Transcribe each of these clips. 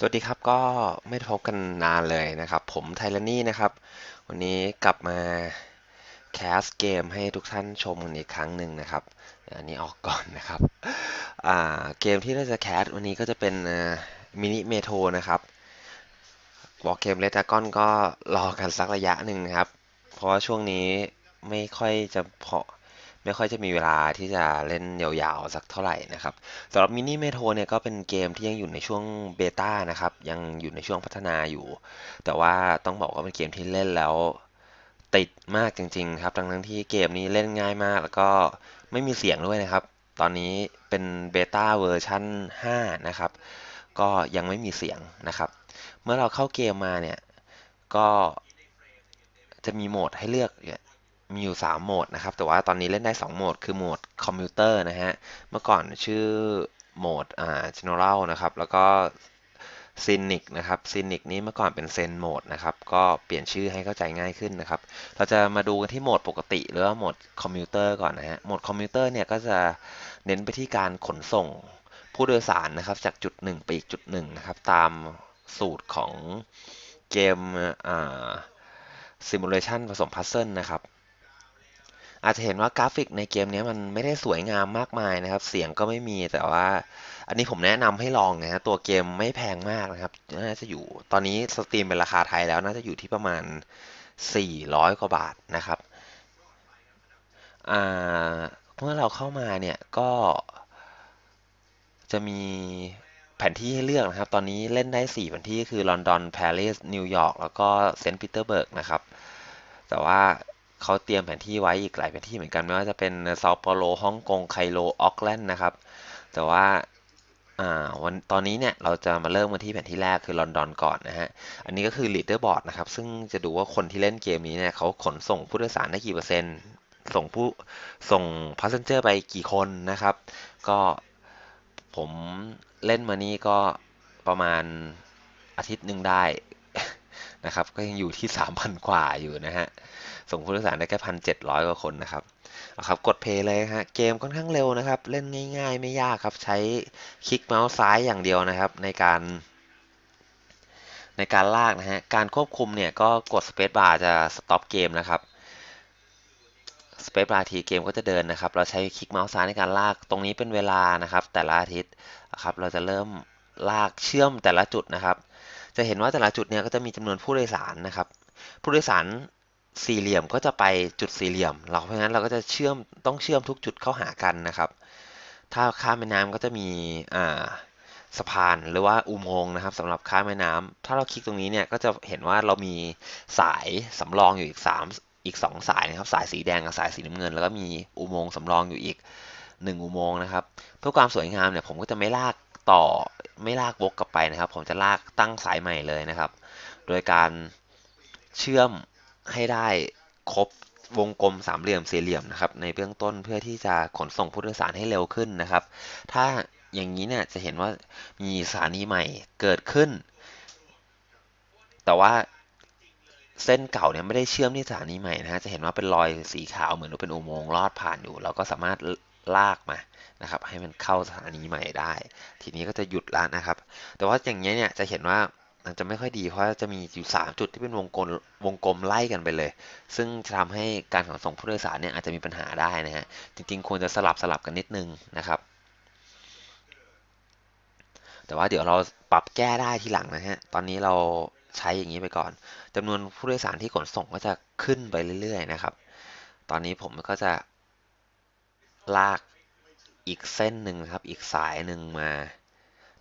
สวัสดีครับก็ไม่ได้พบกันนานเลยนะครับ ผมไทเลนี่นะครับ วันนี้กลับมาแคสเกมให้ทุกท่านชมกันอีกครั้งหนึ่งนะครับ อันนี้ออกก่อนนะครับเกมที่เราจะแคสวันนี้ก็จะเป็นมินิเมโทนะครับบอกเกมเลตากอนก็รอกันสักระยะหนึ่งนะครับ เพราะว่าช่วงนี้ไม่ค่อยจะพอ ไม่ค่อยจะมีเวลาที่จะเล่นยาวๆ สักเท่าไหร่นะครับสำหรับมินิเมโทรเนี่ยก็เป็นเกมที่ยังอยู่ในช่วงเบต้านะครับ ยังอยู่ในช่วงพัฒนาอยู่ แต่ว่าต้องบอกว่าเป็นเกมที่เล่นแล้วติดมากจริงๆครับ ทั้งทั้งที่เกมนี้เล่นง่ายมาก แล้วก็ไม่มีเสียงด้วยนะครับ ตอนนี้เป็นเบต้าเวอร์ชัน5 นะครับ ก็ยังไม่มีเสียงนะครับ เมื่อเราเข้าเกมมาเนี่ย ก็จะมีโหมดให้เลือกเนี่ย มีอยู่ 3 โหมดนะครับ แต่ว่าตอนนี้เล่นได้ 2 โหมด คือโหมดคอมพิวเตอร์นะฮะ เมื่อก่อนชื่อโหมดอ่า general นะครับ แล้วก็ซินิกนะครับซินิกนี้เมื่อก่อนเป็นเซนโหมดนะครับ ก็เปลี่ยนชื่อให้เข้าใจง่ายขึ้นนะครับ เราจะมาดูกันที่โหมดปกติ หรือว่าโหมดคอมพิวเตอร์ก่อนนะฮะ โหมดคอมพิวเตอร์เนี่ยก็จะเน้นไปที่การขนส่งผู้โดยสารนะครับ จากจุดหนึ่งไปอีกจุดหนึ่งนะครับ ตามสูตรของเกมอ่าซิมูเลชันผสมพัซเซิลนะครับ อาจจะเห็นว่ากราฟิกในเกมนี้มันไม่ได้สวยงามมากมายนะครับ เสียงก็ไม่มีแต่ว่า อันนี้ผมแนะนำให้ลองนะฮะตัวเกมไม่แพงมากนะครับน่าจะอยู่ตอนนี้สตรีมเป็นราคาไทยแล้วน่าจะอยู่ที่ประมาณ 400 กว่าบาทนะครับเมื่อเราเข้ามาเนี่ยก็จะมีแผนที่ให้เลือกนะครับ ตอนนี้เล่นได้ 4 แผนที่คือลอนดอนปารีสนิวยอร์กแล้วก็เซนต์ปีเตอร์เบิร์กนะครับ แต่ว่า เขาเตรียมแผนที่ไว้อีกหลายแผนที่เหมือนกันไม่ว่าจะเป็นเซาเปาโลฮ่องกงไคโลออกแลนด์นะครับ แต่ว่าวันตอนนี้เนี่ยเราจะมาเริ่มกันที่แผนที่แรกคือลอนดอนก่อนนะฮะ อันนี้ก็คือ leader board นะครับ ซึ่งจะดูว่าคนที่เล่นเกมนี้เนี่ยเขาขนส่งผู้โดยสารได้กี่เปอร์เซ็นต์ ส่งผู้ส่ง passenger ไปกี่คนนะครับ ก็ผมเล่นมานี่ก็ประมาณอาทิตย์หนึ่งได้ นะครับ ก็ยังอยู่ที่ 3,000 กว่าอยู่นะฮะ ส่งผู้โดยสารได้แค่พันเจ็ดร้อยกว่าคนนะครับเอาครับ กดเพย์เลยฮะ เกมค่อนข้างเร็วนะครับ เล่นง่ายๆ ไม่ยากครับ ใช้คลิกเมาส์ซ้ายอย่างเดียวนะครับ ในการในการลากนะฮะ การควบคุมเนี่ยก็กดสเปซบาร์จะสต็อปเกมนะครับสเปซบาร์ทีเกมก็จะเดินนะครับ เราใช้คลิกเมาส์ซ้ายในการลาก ตรงนี้เป็นเวลานะครับ แต่ละอาทิตย์นะครับ เราจะเริ่มลากเชื่อมแต่ละจุดนะครับ จะเห็นว่าแต่ละจุดเนี่ยก็จะมีจำนวนผู้โดยสารนะครับ ผู้โดยสารสี่เหลี่ยมก็จะไปจุดสี่เหลี่ยม เราเพราะงั้นเราก็จะเชื่อมต้องเชื่อมทุกจุดเข้าหากันนะครับ ถ้าข้ามแม่น้ำก็จะมีอ่าสะพานหรือว่าอุโมงค์นะครับสำหรับข้ามแม่น้ำถ้าเราคลิกตรงนี้เนี่ยก็จะเห็นว่าเรามีสายสำรองอยู่อีก3อีก 2 สายนะครับ สายสีแดงกับสายสีน้ำเงิน แล้วก็มีอุโมงค์สำรองอยู่อีก 1 อุโมงค์นะครับ เพื่อความสวยงามเนี่ยผมก็จะไม่ลาก ต่อไม่ลากวกกลับไปนะครับ ผมจะลากตั้งสายใหม่เลยนะครับ โดยการเชื่อมให้ได้ครบวงกลมสามเหลี่ยมสี่เหลี่ยมนะครับ ในเบื้องต้นเพื่อที่จะขนส่งผู้โดยสารให้เร็วขึ้นนะครับ ถ้าอย่างนี้เนี่ยจะเห็นว่ามีสถานีใหม่เกิดขึ้น แต่ว่าเส้นเก่าเนี่ยไม่ได้เชื่อมที่สถานีใหม่นะฮะจะเห็นว่าเป็นรอยสีขาวเหมือนเป็นอุโมงค์ลอดผ่านอยู่ เราก็สามารถลากมา นะครับให้มันเข้าสถานีใหม่ได้ ทีนี้ก็จะหยุดแล้วนะครับ แต่ว่าอย่างนี้เนี่ยจะเห็นว่ามันจะไม่ค่อยดีเพราะจะมีอยู่ 3 จุดที่เป็นวงกลมวงกลมไล่กันไปเลย ซึ่งจะทำให้การขนส่งผู้โดยสารเนี่ยอาจจะมีปัญหาได้นะฮะจริงๆ ควรจะสลับสลับกันนิดนึงนะครับแต่ว่าเดี๋ยวเราปรับแก้ได้ทีหลังนะฮะ ตอนนี้เราใช้อย่างนี้ไปก่อนจำนวนผู้โดยสารที่ขนส่งก็จะขึ้นไปเรื่อยๆนะครับ ตอนนี้ผมก็จะลาก อีกเส้นหนึ่งครับ อีกสายหนึ่งมา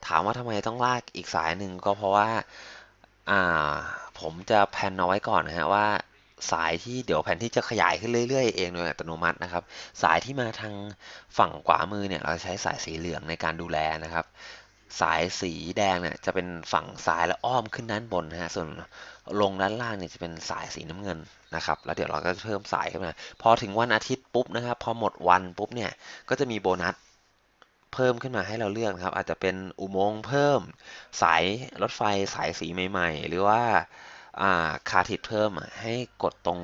ถามว่าทำไมต้องลากอีกสายหนึ่งก็เพราะว่าอ่าผมจะแพนเอาไว้ก่อนนะฮะว่าสายที่เดี๋ยวแผนที่จะขยายขึ้นเรื่อยๆเองโดยอัตโนมัตินะครับ สายที่มาทางฝั่งขวามือเนี่ยเราใช้สายสีเหลืองในการดูแลนะครับ สายสีแดงเนี่ยจะเป็นฝั่งซ้ายแล้วอ้อมขึ้นด้านบนนะฮะส่วน ลงด้านล่างเนี่ยจะเป็นสายสีน้ำเงินนะครับแล้วเดี๋ยวเราก็จะเพิ่มสายขึ้นมาพอถึงวันอาทิตย์ปุ๊บนะครับพอหมดวันปุ๊บเนี่ยก็จะมีโบนัสเพิ่มขึ้นมาให้เราเลือกนะครับ อาจจะเป็นอุโมงค์เพิ่ม สายรถไฟสายสีใหม่ ๆ หรือว่าคาทิดเพิ่มให้กดตรง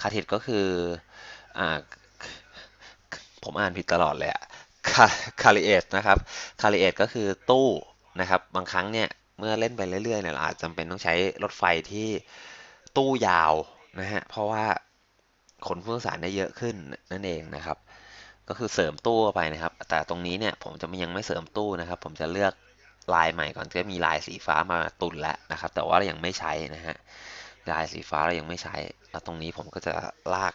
คาทิดก็คืออผมอ่านผิดตลอดเลยอะคาริเอตนะครับคาริเอตก็คือตู้นะครับ บางครั้งเนี่ย เมื่อเล่นไปเรื่อยๆเนี่ยเราอาจจำเป็นต้องใช้รถไฟที่ตู้ยาวนะฮะเพราะว่าขนผู้โดยสารได้เยอะขึ้นนั่นเองนะครับ ก็คือเสริมตู้ไปนะครับ แต่ตรงนี้เนี่ยผมจะยังไม่เสริมตู้นะครับ ผมจะเลือกลายใหม่ก่อนจะมีลายสีฟ้ามาตุนแล้วนะครับ แต่ว่าเรายังไม่ใช้นะฮะลายสีฟ้าเรายังไม่ใช้ แล้วตรงนี้ผมก็จะลาก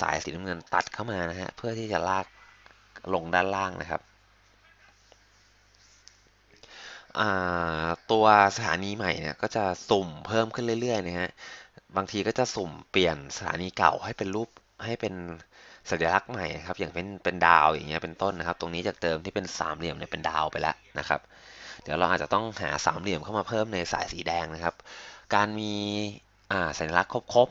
สายสีน้ำเงินตัดเข้ามานะฮะเพื่อที่จะลากลงด้านล่างนะครับ อ่า ตัวสถานีใหม่เนี่ยก็จะสุ่มเพิ่มขึ้นเรื่อยๆนะฮะบางทีก็จะสุ่มเปลี่ยนสถานีเก่าให้เป็นรูปให้เป็นสัญลักษณ์ใหม่ครับอย่างเป็นเป็นดาวอย่างเงี้ยเป็นต้นนะครับ ตรงนี้จากเดิมที่เป็นสามเหลี่ยมเนี่ยเป็นดาวไปแล้วนะครับ เดี๋ยวเราอาจจะต้องหาสามเหลี่ยมเข้ามาเพิ่มในสายสีแดงนะครับ การมีสัญลักษณ์ครบ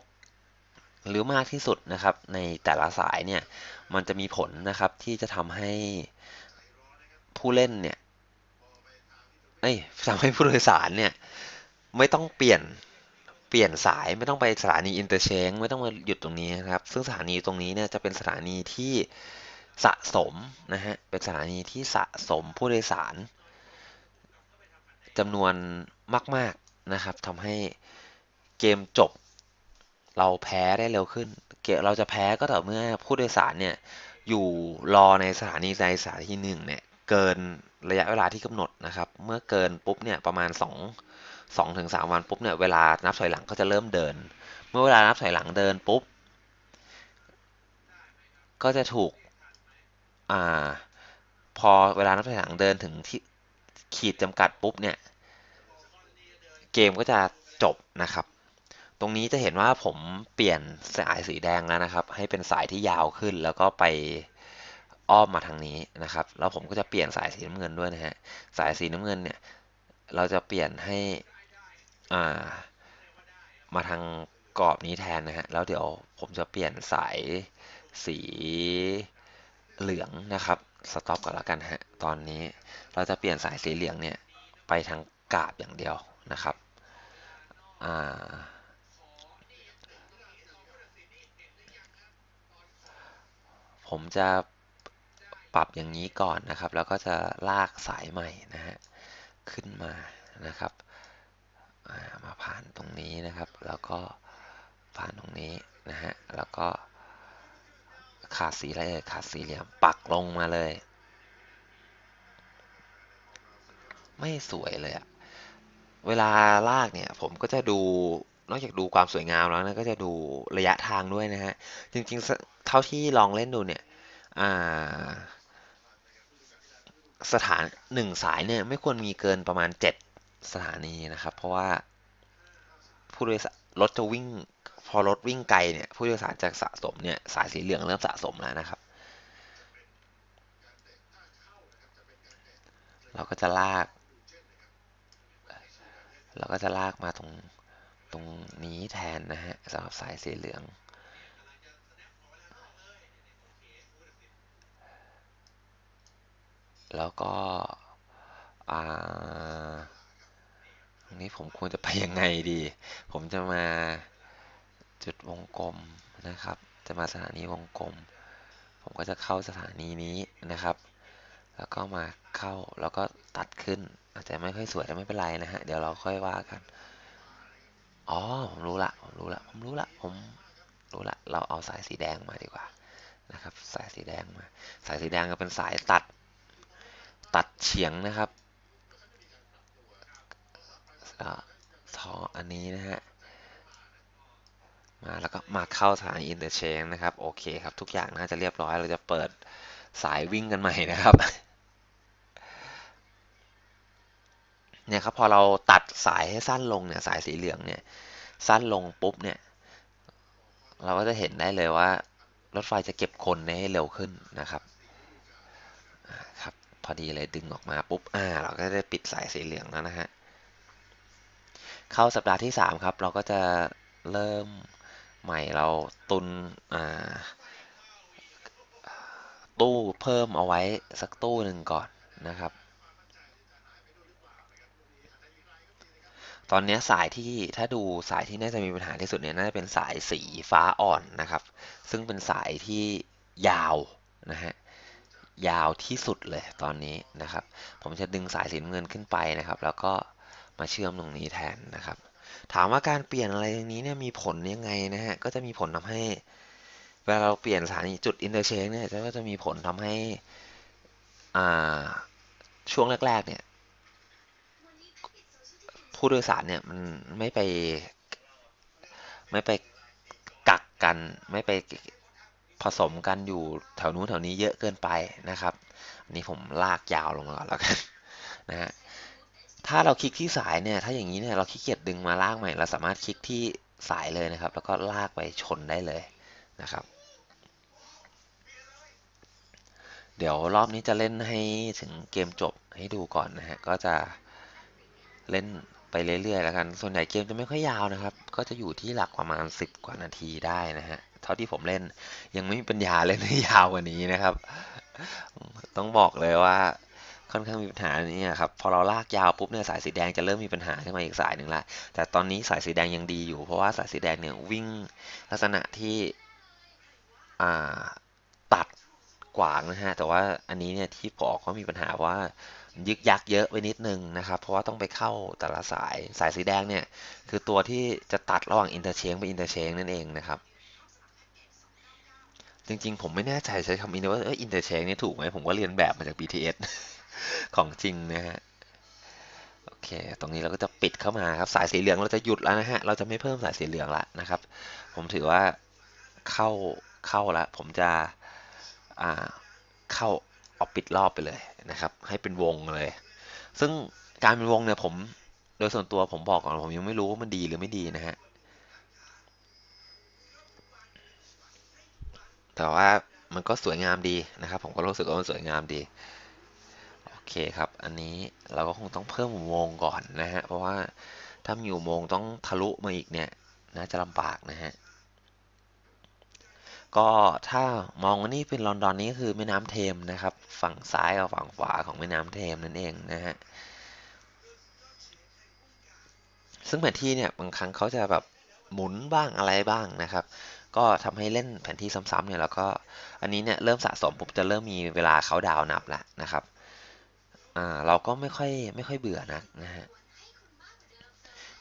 ๆหรือมากที่สุดนะครับ ในแต่ละสายเนี่ยมันจะมีผลนะครับที่จะทำให้ผู้เล่นเนี่ย เอ้ยทำให้ผู้โดยสารเนี่ย ไม่ต้องเปลี่ยนเปลี่ยนสายไม่ต้องไปสถานีอินเตอร์เชงไม่ต้องมาหยุดตรงนี้นะครับ ซึ่งสถานีตรงนี้เนี่ยจะเป็นสถานีที่สะสมนะฮะเป็นสถานีที่สะสมผู้โดยสารจำนวนมาก ๆนะครับทำให้เกมจบเราแพ้ได้เร็วขึ้น เกเราจะแพ้ก็ต่อเมื่อผู้โดยสารเนี่ยอยู่รอในสถานีใดสถานีหนึ่งเนี่ยเกิน ระยะเวลาที่กำหนดนะครับ เมื่อเกินปุ๊บเนี่ยประมาณ 2 2ถึง3วันปุ๊บเนี่ยเวลานับถอยหลังก็จะเริ่มเดิน เมื่อเวลานับถอยหลังเดินปุ๊บ ก็จะถูกอ่าพอเวลานับถอยหลังเดินถึงที่ขีดจำกัดปุ๊บเนี่ยเกมก็จะจบนะครับ ตรงนี้จะเห็นว่าผมเปลี่ยนสายสีแดงแล้วนะครับ ให้เป็นสายที่ยาวขึ้นแล้วก็ไป อ้อมมาทางนี้นะครับ แล้วผมก็จะเปลี่ยนสายสีน้ำเงินด้วยนะฮะ สายสีน้ำเงินเนี่ย เราจะเปลี่ยนให้อ่ามาทางกรอบนี้แทนนะฮะ แล้วเดี๋ยวผมจะเปลี่ยนสายสีเหลืองนะครับ สต็อปก่อนแล้วกันฮะ ตอนนี้เราจะเปลี่ยนสายสีเหลืองเนี่ยไปทางกาบอย่างเดียวนะครับอ่าผมจะ ปรับอย่างนี้ก่อนนะครับ แล้วก็จะลากสายใหม่นะฮะขึ้นมานะครับมาผ่านตรงนี้นะครับ แล้วก็ผ่านตรงนี้นะฮะแล้วก็ขาดสีอะไรเอ่ยขาดสีเหลี่ยมปักลงมาเลย ไม่สวยเลยอะเวลาลากเนี่ยผมก็จะดูนอกจากดูความสวยงามแล้วนะก็จะดูระยะทางด้วยนะฮะ จริงๆ เท่าที่ลองเล่นดูเนี่ย อ่า สถานหนึ่งสายเนี่ยไม่ควรมีเกินประมาณ 7 สถานีนะครับ เพราะว่าผู้โดยสารรถจะวิ่ง พอรถวิ่งไกลเนี่ยผู้โดยสารจะสะสมเนี่ยสายสีเหลืองเริ่มสะสมแล้วนะครับ เราก็จะลาก เราก็จะลากมาตรงตรงนี้แทนนะฮะสำหรับสายสีเหลือง แล้วก็ตรงนี้ผมควรจะไปยังไงดี ผมจะมาจุดวงกลมนะครับ จะมาสถานีวงกลม ผมก็จะเข้าสถานีนี้นะครับ แล้วก็มาเข้าแล้วก็ตัดขึ้น อาจจะไม่ค่อยสวยแต่ไม่เป็นไรนะฮะ เดี๋ยวเราค่อยว่ากัน อ๋อ ผมรู้ละ ผมรู้ละ ผมรู้ละ ผมรู้ละ เราเอาสายสีแดงมาดีกว่านะครับ สายสีแดงมา สายสีแดงก็เป็นสายตัด ตัดเฉียงนะครับท่ออันนี้นะฮะ มาแล้วก็มาเข้าสานีอินเตอร์เชนนะครับ โอเคครับ ทุกอย่างน่าจะเรียบร้อย เราจะเปิดสายวิ่งกันใหม่นะครับเนี่ยครับพอเราตัดสายให้สั้นลงเนี่ยสายสีเหลืองเนี่ยสั้นลงปุ๊บเนี่ยเราก็จะเห็นได้เลยว่า รถไฟจะเก็บคนได้เร็วขึ้นนะครับครับ พอดีเลยดึงออกมาปุ๊บอ่าเราก็ได้ปิดสายสีเหลืองแล้วนะฮะเข้าสัปดาห์ที่ 3 ครับ เราก็จะเริ่มใหม่เราตุนตู้เพิ่มเอาไว้สักตู้หนึ่งก่อนนะครับ ตอนนี้สายที่ถ้าดูสายที่น่าจะมีปัญหาที่สุดเนี่ยน่าจะเป็นสายสีฟ้าอ่อนนะครับ ซึ่งเป็นสายที่ยาวนะฮะ ยาวที่สุดเลยตอนนี้นะครับ ผมจะดึงสายสีน้ำเงินขึ้นไปนะครับ แล้วก็มาเชื่อมตรงนี้แทนนะครับ ถามว่าการเปลี่ยนอะไรตรงนี้เนี่ยมีผลยังไงนะฮะก็จะมีผลทำให้ เวลาเราเปลี่ยนสถานีจุด interchange เนี่ยก็จะมีผลทำให้อ่าช่วงแรกๆเนี่ยผู้โดยสารเนี่ยมันไม่ไปไม่ไปกักกันไม่ไป ผสมกันอยู่แถวนู้นแถวนี้เยอะเกินไปนะครับ อันนี้ผมลากยาวลงมาก่อนแล้วกันนะฮะถ้าเราคลิกที่สายเนี่ย ถ้าอย่างนี้เนี่ยเราขี้เกียจดึงมาลากใหม่ เราสามารถคลิกที่สายเลยนะครับ แล้วก็ลากไปชนได้เลยนะครับ เดี๋ยวรอบนี้จะเล่นให้ถึงเกมจบให้ดูก่อนนะฮะ ก็จะเล่นไปเรื่อยๆแล้วกัน ส่วนใหญ่เกมจะไม่ค่อยยาวนะครับ ก็จะอยู่ที่หลักประมาณ 10 กว่านาทีได้นะฮะ เท่าที่ผมเล่น ยังไม่มีปัญญาเล่นให้ยาวกว่านี้นะครับ ต้องบอกเลยว่าค่อนข้างมีปัญหานี้ครับพอเราลากยาวปุ๊บเนี่ยสายสีแดงจะเริ่มมีปัญหาขึ้นมาอีกสายหนึ่งละแต่ตอนนี้สายสีแดงยังดีอยู่ เพราะว่าสายสีแดงเนี่ยวิ่งลักษณะที่ตัดกวางนะฮะแต่ว่าอันนี้เนี่ยที่บอกว่ามีปัญหาว่ายึกยักเยอะไปนิดนึงนะครับ เพราะว่าต้องไปเข้าแต่ละสายสายสีแดงเนี่ยคือตัวที่จะตัดระหว่างอินเตอร์เชงไปอินเตอร์เชงนั่นเองนะครับ จริงๆ ผมไม่แน่ใจใช้คำนี้นะว่าเอออินเตอร์เชงนี่ถูกไหมผมก็เรียนแบบมาจาก BTS ของจริงนะฮะโอเค ตรงนี้เราก็จะปิดเข้ามาครับสายสีเหลืองเราจะหยุดแล้วนะฮะเราจะไม่เพิ่มสายสีเหลืองละนะครับ ผมถือว่าเข้าเข้าแล้วผมจะอ่าเข้าเอาปิดรอบไปเลยนะครับ ให้เป็นวงเลย ซึ่งการเป็นวงเนี่ยผมโดยส่วนตัวผมบอกก่อนผมยังไม่รู้ว่ามันดีหรือไม่ดีนะฮะ แต่ว่ามันก็สวยงามดีนะครับ ผมก็รู้สึกว่ามันสวยงามดี โอเคครับ อันนี้เราก็คงต้องเพิ่มอุโมงค์ก่อนนะฮะ เพราะว่าถ้ามีอุโมงค์ต้องทะลุมาอีกเนี่ยน่าจะลำบากนะฮะ ก็ถ้ามองว่านี่เป็นลอนดอนนี้คือแม่น้ำเทมนะครับ ฝั่งซ้ายกับฝั่งขวาของแม่น้ำเทมนั่นเองนะฮะ ซึ่งแผนที่เนี่ยบางครั้งเขาจะแบบหมุนบ้างอะไรบ้างนะครับ ก็ทำให้เล่นแผนที่ซ้ำๆเนี่ยแล้วก็อันนี้เนี่ยเริ่มสะสมปุ๊บจะเริ่มมีเวลาเขาดาวนับแล้วนะครับอ่าเราก็ไม่ค่อยไม่ค่อยเบื่อนะนะฮะ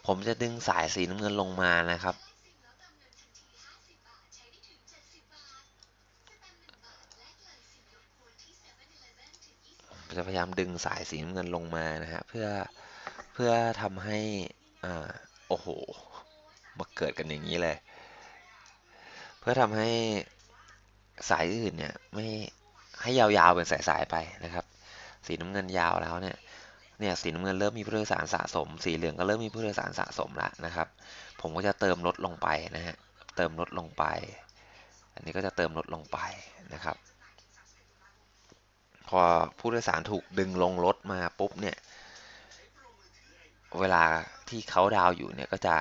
ผมจะดึงสายสีน้ำเงินลงมานะครับ จะพยายามดึงสายสีน้ำเงินลงมานะฮะเพื่อเพื่อทำให้อ่าโอ้โหมาเกิดกันอย่างนี้เลย พื่อทำให้สายอื่นเนี่ยไม่ให้ยาวๆเป็นสายๆไปนะครับ สีน้ำเงินยาวแล้วเนี่ยเนี่ยสีน้ำเงินเริ่มมีผู้โดยสารสะสม สีเหลืองก็เริ่มมีผู้โดยสารสะสมแล้วนะครับ ผมก็จะเติมลดลงไปนะฮะเติมลดลงไป อันนี้ก็จะเติมลดลงไปนะครับ พอผู้โดยสารถูกดึงลงรถมาปุ๊บเนี่ยเวลาที่เขาดาวอยู่เนี่ยก็จะ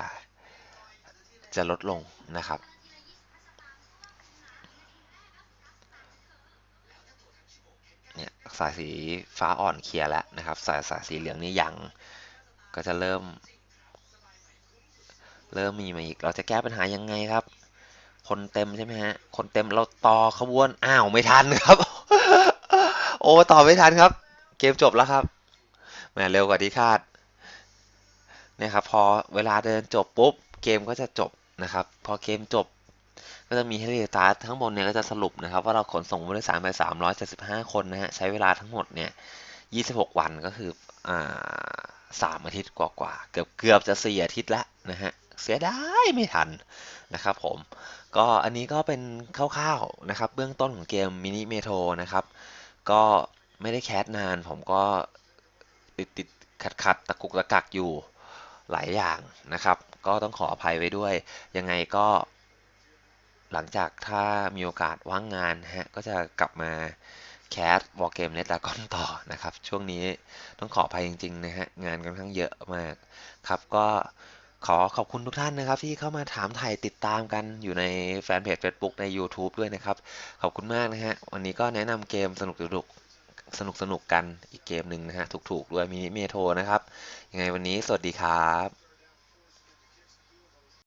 จะลดลงนะครับ สายสีฟ้าอ่อนเคลียร์แล้วนะครับ สายสายสีเหลืองนี่ยังก็จะเริ่ม เริ่มมีมาอีก เราจะแก้ปัญหายังไงครับ คนเต็มใช่ไหมฮะ คนเต็มเราต่อขบวน อ้าวไม่ทันครับ โอ้ต่อไม่ทันครับ เกมจบแล้วครับแหมเร็วกว่าที่คาดเนี่ยครับพอเวลาเดินจบปุ๊บเกมก็จะจบนะครับ พอเกมจบ ก็จะมีให้เรียตาทั้งหมดเนี่ยก็จะสรุปนะครับ ว่าเราขนส่งผู้โดยสารไป 375 คนนะฮะใช้เวลาทั้งหมดเนี่ย 26 วันก็คืออ่าสามอาทิตย์กว่าๆเกือบเกือบจะสี่อาทิตย์ละนะฮะเสียดายไม่ทันนะครับผม ก็อันนี้ก็เป็นคร่าวๆนะครับ เบื้องต้นของเกมมินิเมโทรนะครับ ก็ไม่ได้แคสนานผมก็ติดติดขัดขัดตะกุกตะกักอยู่หลายอย่างนะครับ ก็ต้องขออภัยไว้ด้วย ยังไงก็ หลังจากถ้ามีโอกาสว่างงานฮะก็จะกลับมาแคสวอลเกมเลตดากอนต่อนะครับ ช่วงนี้ต้องขออภัยจริง ๆ นะฮะ งานค่อนข้างเยอะมากครับ ก็ขอขอบคุณทุกท่านนะครับ ที่เข้ามาถามไถ่ติดตามกันอยู่ในแฟนเพจ Facebook ใน YouTube ด้วยนะครับ ขอบคุณมากนะฮะ วันนี้ก็แนะนำเกมสนุกสนุกสนุกสนุกๆกันอีกเกมหนึ่งนะฮะ ถูกๆด้วยมินิเมโทรนะครับ ยังไงวันนี้สวัสดีครับ